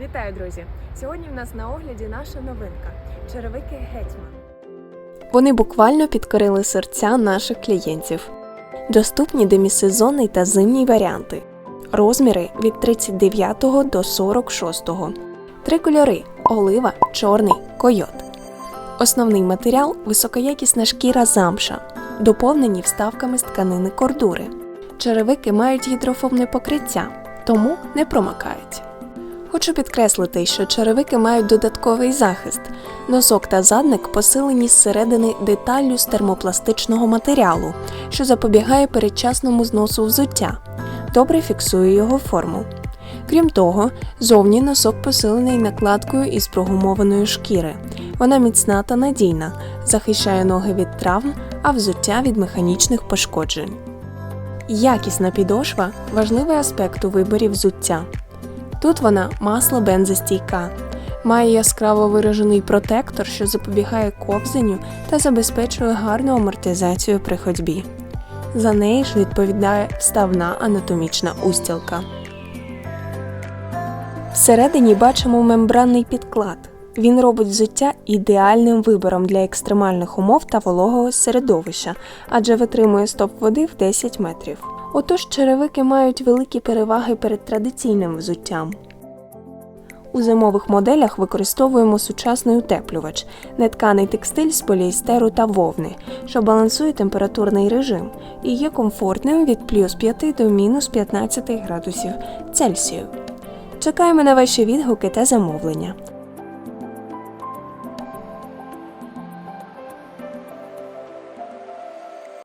Вітаю, друзі! Сьогодні в нас на огляді наша новинка черевики Гетьман. Вони буквально підкорили серця наших клієнтів. Доступні демісезонний та зимній варіанти. Розміри від 39 до 46. Три кольори: олива, чорний, койот. Основний матеріал високоякісна шкіра замша, доповнені вставками з тканини кордури. Черевики мають гідрофобне покриття, тому не промокають. Хочу підкреслити, що черевики мають додатковий захист. Носок та задник посилені зсередини деталлю з термопластичного матеріалу, що запобігає передчасному зносу взуття, добре фіксує його форму. Крім того, зовні носок посилений накладкою із прогумованої шкіри. Вона міцна та надійна, захищає ноги від травм, а взуття від механічних пошкоджень. Якісна підошва важливий аспект у виборі взуття. Тут вона масло бензостійка, має яскраво виражений протектор, що запобігає ковзанню та забезпечує гарну амортизацію при ходьбі. За неї ж відповідає вставна анатомічна устілка. Всередині бачимо мембранний підклад. Він робить взуття ідеальним вибором для екстремальних умов та вологого середовища, адже витримує стоп води в 10 метрів. Отож, черевики мають великі переваги перед традиційним взуттям. У зимових моделях використовуємо сучасний утеплювач, нетканий текстиль з поліестеру та вовни, що балансує температурний режим і є комфортним від плюс 5 до мінус 15 градусів Цельсію. Чекаємо на ваші відгуки та замовлення.